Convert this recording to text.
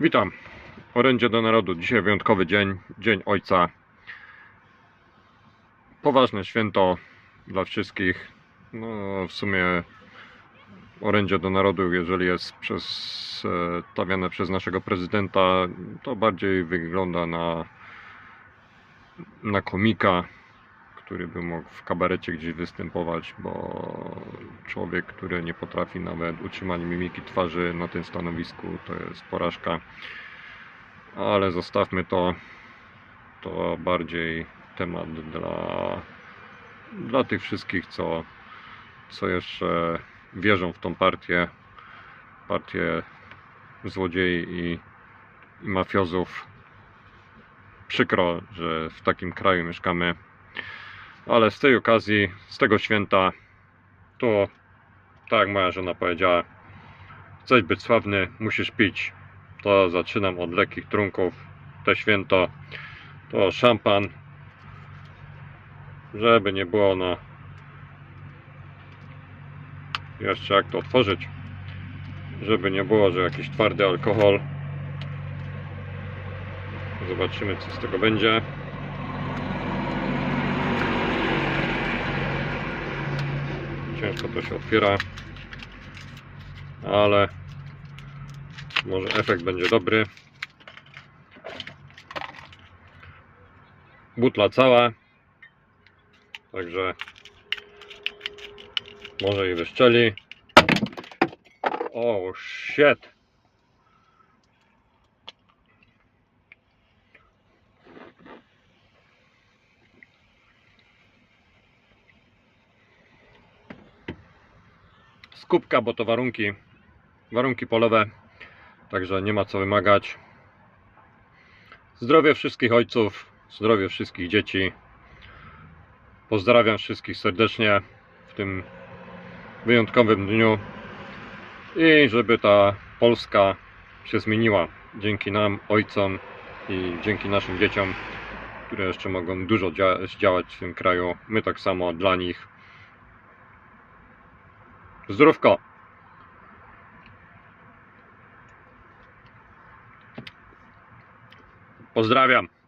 Witam. Orędzie do narodu. Dzisiaj wyjątkowy dzień, Dzień Ojca. Poważne święto dla wszystkich. No, w sumie orędzie do narodu, jeżeli jest przez, e, stawiane przez naszego prezydenta, to bardziej wygląda na, na komika, który by mógł w kabarecie gdzieś występować, bo człowiek, który nie potrafi nawet utrzymać mimiki twarzy na tym stanowisku, to jest porażka. Ale zostawmy to. To bardziej temat dla, dla tych wszystkich, co, co jeszcze wierzą w tą partię. Partię złodziei i, i mafiozów. Przykro, że w takim kraju mieszkamy. Ale z tej okazji, z tego święta, to tak jak moja żona powiedziała, chcesz być sławny, musisz pić. To zaczynam od lekkich trunków. Te święto to szampan, żeby nie było no jeszcze jak to otworzyć żeby nie było, że jakiś twardy alkohol zobaczymy co z tego będzie ciężko to się otwiera. Ale może efekt będzie dobry. Butla cała. Także może i wyszczeli. O shit skupka, bo to warunki warunki polowe także nie ma co wymagać zdrowie wszystkich ojców zdrowie wszystkich dzieci pozdrawiam wszystkich serdecznie w tym wyjątkowym dniu i żeby ta Polska się zmieniła dzięki nam, ojcom i dzięki naszym dzieciom, które jeszcze mogą dużo dzia- zdziałać w tym kraju. My tak samo dla nich. Zdrówko! Pozdrawiam!